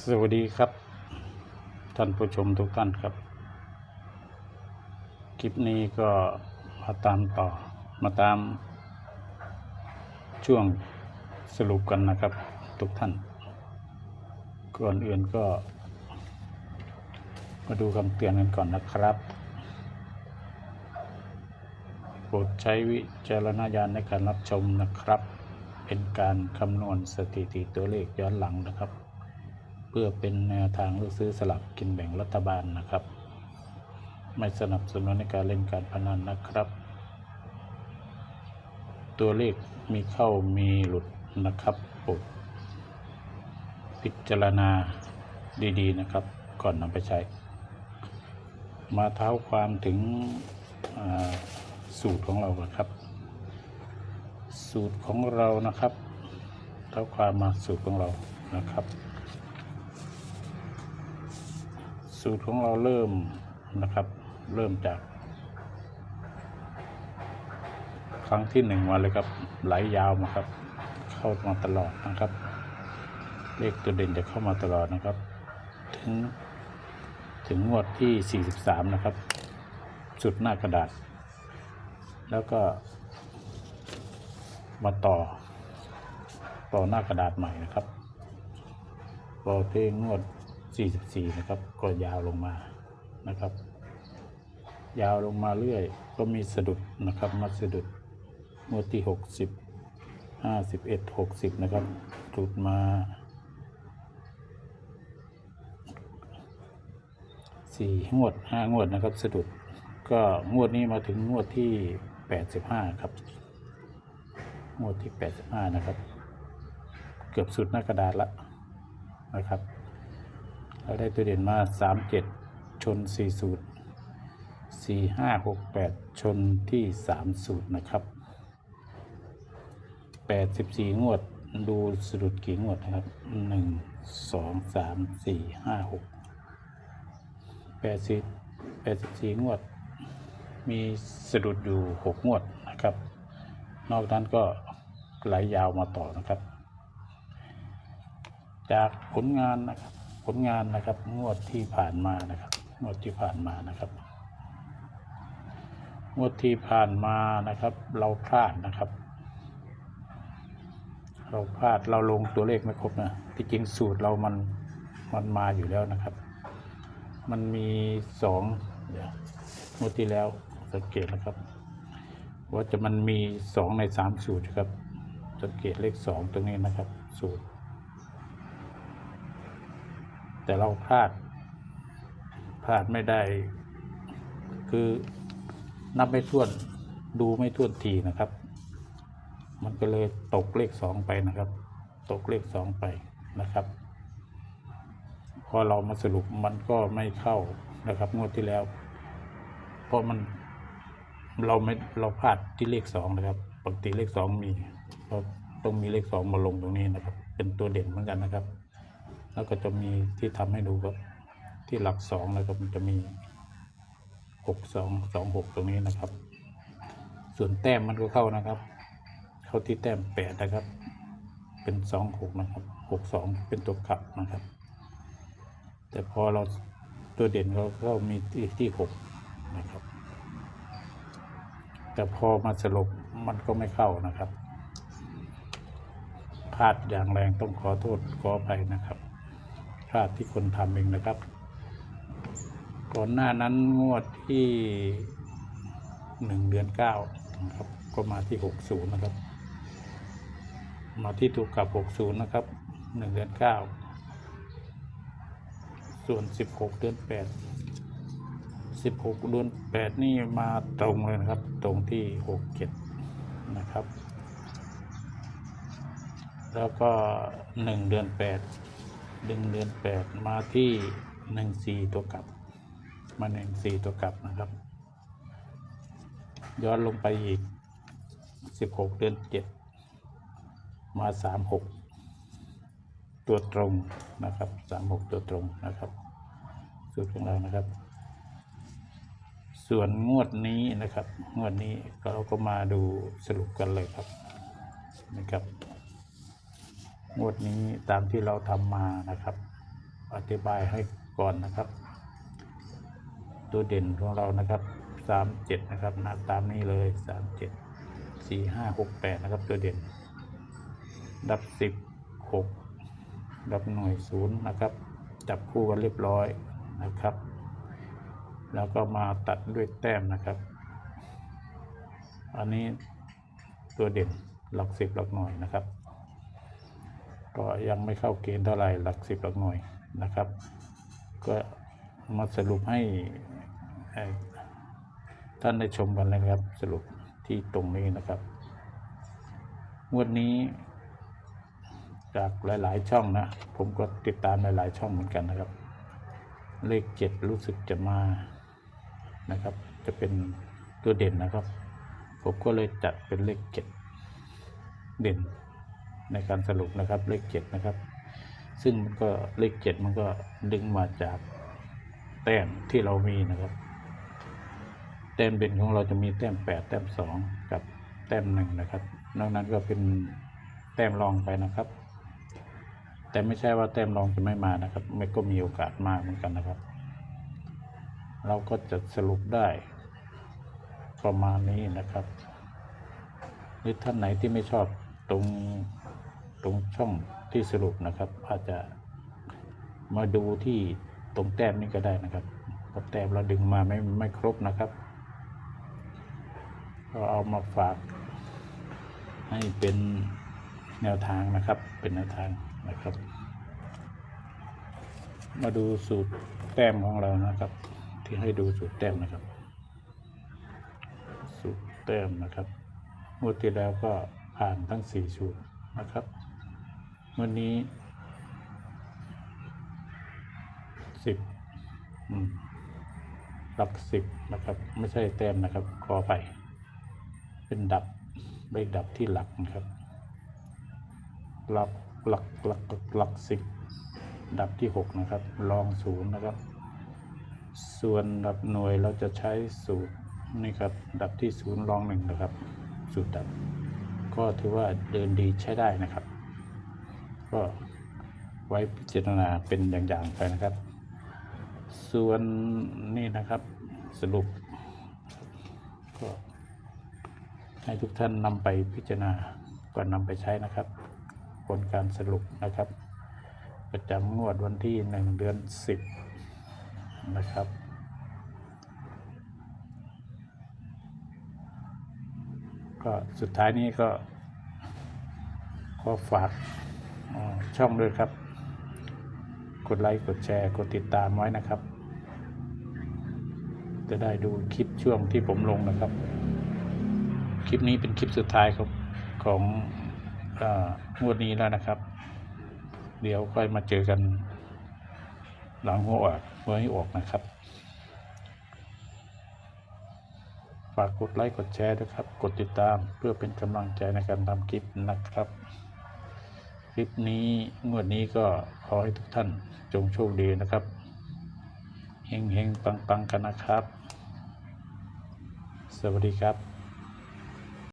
สวัสดีครับ ท่านผู้ชมทุกท่านครับ คลิปนี้ก็มาตามต่อมาตามช่วงสรุปกันนะครับ ทุกท่าน ก่อนอื่นก็ มาดูคำเตือนกันก่อนนะครับโปรดใช้วิจารณญาณในการรับชมนะครับ เป็นการคำนวณสถิติตัวเลขย้อนหลังนะครับ เพื่อเป็นแนวทางเลือกซื้อสลับกินแบ่งรัฐบาลนะครับ ไม่สนับสนุนในการเล่นการพนันนะครับ ตัวเลขมีเข้ามีหลุดนะครับปรดพิจารณาดีๆนะครับ ก่อนนำไปใช้ มาเท้าความถึงสูตรของเราก่อนครับ สูตรของเรานะครับ เท้าความมาสูตรของเรานะครับ สูตรของเราเริ่มนะครับ เริ่มจาก ครั้งที่หนึ่งมาเลยครับ ไหลยาวมาครับ เข้ามาตลอดนะครับ เลขตัวเด่นจะเข้ามาตลอดนะครับ ถึงถึงงวดที่ 43 นะครับ สุดหน้ากระดาษ แล้วก็ มาต่อ ต่อหน้ากระดาษใหม่นะครับต่อเพลงงวด 44 นะครับ ก็ยาวลงมานะครับ ยาวลงมาเรื่อย ก็มีสะดุดนะครับ มาสะดุดงวดที่ 60 51 60 นะครับจุดมาสี่งวดห้างวดนะครับ สะดุด ก็งวดนี้มาถึงงวดที่ 85 ครับ งวดที่ 85 นะครับ เกือบสุดหน้ากระดาษละนะครับ เราได้ตัวเด่นมา 37 ชน4สูตร4 5 6 8 ชนที่3สูตรนะครับ 84 งวด ดูสะดุดกี่งวดนะครับ 1 2 3 4 5 6 80 84 งวด มีสะดุดอยู่ 6 งวดนะครับ นอกนั้นก็ไหลยาวมาต่อนะครับ จากผลงานนะครับ ผลงานนะครับ งวดที่ผ่านมานะครับ งวดที่ผ่านมานะครับ งวดที่ผ่านมานะครับ เราพลาดนะครับ เราพลาดเราลงตัวเลขไม่ครบนะที่จริงสูตรเรามันมันมาอยู่แล้วนะครับ มันมีสองเดี๋ยวงวดที่แล้วสังเกตนะครับ ว่าจะมันมีสองในสามสูตรครับสังเกตเลขสองตรงนี้นะครับ สูตร แต่เราพลาด พลาดไม่ได้ คือนับไม่ถ้วนดูไม่ถ้วนทีนะครับ มันก็เลยตกเลขสองไปนะครับ ตกเลขสองไปนะครับ พอเรามาสรุปมันก็ไม่เข้านะครับ งวดที่แล้ว เพราะมันเราไม่เราพลาดที่เลขสองนะครับปกติเลขสองมีเราต้องมีเลขสองมาลงตรงนี้นะครับ เป็นตัวเด่นเหมือนกันนะครับ แล้วก็จะมีที่ทำให้ดูครับที่หลักสองนะครับมันจะมีหกสองสองหกตรงนี้นะครับ ส่วนแต้มมันก็เข้านะครับ เข้าที่แต้มแปดนะครับ เป็นสองหกนะครับหกสองเป็นตัวขับนะครับ แต่พอเราตัวเด่นเราก็มีที่ที่หกนะครับ แต่พอมาสรุปมันก็ไม่เข้านะครับพลาดอย่างแรงต้องขอโทษขออภัยนะครับ ลาดที่คนทำเองนะครับ ก่อนหน้านั้นงวดที่หนึ่งเดือนเก้านะครับ ก็มาที่หกศูนย์นะครับ มาที่ถูกกับหกศูนย์นะครับหนึ่งเดือนเก้าส่วนสิบหกเดือนแปดสิบหกเดือนแปดนี่มาตรงเลยนะครับ ตรงที่หกเจ็ดนะครับ แล้วก็หนึ่งเดือนแปด หนึ่งเดือนแปดมาที่หนึ่งสี่ตัวกลับ มาหนึ่งสี่ตัวกลับนะครับ ย้อนลงไปอีกสิบหกเดือนเจ็ดมาสามหกตัวตรงนะครับสามหกตัวตรงนะครับ สูตรของเรานะครับ ส่วนงวดนี้นะครับ งวดนี้เราก็มาดูสรุปกันเลยครับนะครับ งวดนี้ตามที่เราทำมานะครับ อธิบายให้ก่อนนะครับ ตัวเด่นของเรานะครับสามเจ็ดนะครับน้าตามนี้เลยสามเจ็ดสี่ห้าหกแปดนะครับ ตัวเด่น ดับสิบหกดับหน่วยศูนย์นะครับ จับคู่กันเรียบร้อยนะครับ แล้วก็มาตัดด้วยแต้มนะครับ อันนี้ตัวเด่นหลักสิบหลักหน่วยนะครับ ก็ยังไม่เข้าเกณฑ์เท่าไหร่หลักสิบหลักหน่วยนะครับ ก็มาสรุปให้ท่านได้ชมกันเลยนะครับ สรุปที่ตรงนี้นะครับงวดนี้ จากหลาย ๆ ช่องนะ ผมก็ติดตามหลาย ๆ ช่องเหมือนกันนะครับ เลขเจ็ดรู้สึกจะมานะครับ จะเป็นตัวเด่นนะครับ ผมก็เลยจัดเป็นเลขเจ็ดเด่น ในการสรุปนะครับเลขเจ็ดนะครับ ซึ่งมันก็เลขเจ็ดมันก็ดึงมาจากแต้มที่เรามีนะครับ แต้มเด่นของเราจะมีแต้มแปดแต้มสองกับแต้มหนึ่งนะครับนอกนั้นก็เป็นแต้มรองไปนะครับ แต่ไม่ใช่ว่าแต้มรองจะไม่มานะครับมันก็มีโอกาสมาเหมือนกันนะครับ เราก็จะสรุปได้ประมาณนี้นะครับหรือท่านไหนที่ไม่ชอบตรง ตรงช่องที่สรุปนะครับ อาจจะมาดูที่ตรงแต้มนี้ก็ได้นะครับเพราะแต้มเราดึงมาไม่ไม่ครบนะครับก็เอามาฝากให้เป็นแนวทางนะครับ เป็นแนวทางนะครับ มาดูสูตรแต้มของเรานะครับ ที่ให้ดูสูตรแต้มนะครับ สูตรแต้มนะครับงวดที่แล้วก็ผ่านทั้งสี่สูตรนะครับ วันนี้สิบอืมหลักสิบนะครับ ไม่ใช่แต้มนะครับขอไปเป็นดับเลขดับที่หลักนะครับหลักหลักหลักหลักหลักสิบดับที่หกนะครับรองศูนย์นะครับ ส่วนดับหน่วยเราจะใช้สูตรนี่ครับ ดับที่ศูนย์รองหนึ่งนะครับ สูตรดับ ก็ถือว่าเดินดีใช้ได้นะครับ ก็ไว้พิจารณาเป็นอย่างๆไปนะครับ ส่วนนี่นะครับสรุปก็ให้ทุกท่านนำไปพิจารณาก่อนนำไปใช้นะครับ ผลการสรุปนะครับ ประจำงวดวันที่หนึ่งเดือนสิบนะครับก็สุดท้ายนี้ก็ขอฝาก ช่องด้วยครับ กดไลค์ กดแชร์ กดติดตามไว้นะครับ จะได้ดูคลิปช่วงที่ผมลงนะครับ คลิปนี้เป็นคลิปสุดท้ายครับของงวดนี้แล้วนะครับ เดี๋ยวค่อยมาเจอกัน หลังหัวออกเมื่อให้ออกนะครับ ฝากกดไลค์ กดแชร์ด้วยครับ กดติดตามเพื่อเป็นกำลังใจในการทำคลิปนะครับ คลิปนี้งวดนี้ก็ขอให้ทุกท่านจงโชคดีนะครับเฮงเฮงปังปังกันนะครับ สวัสดีครับ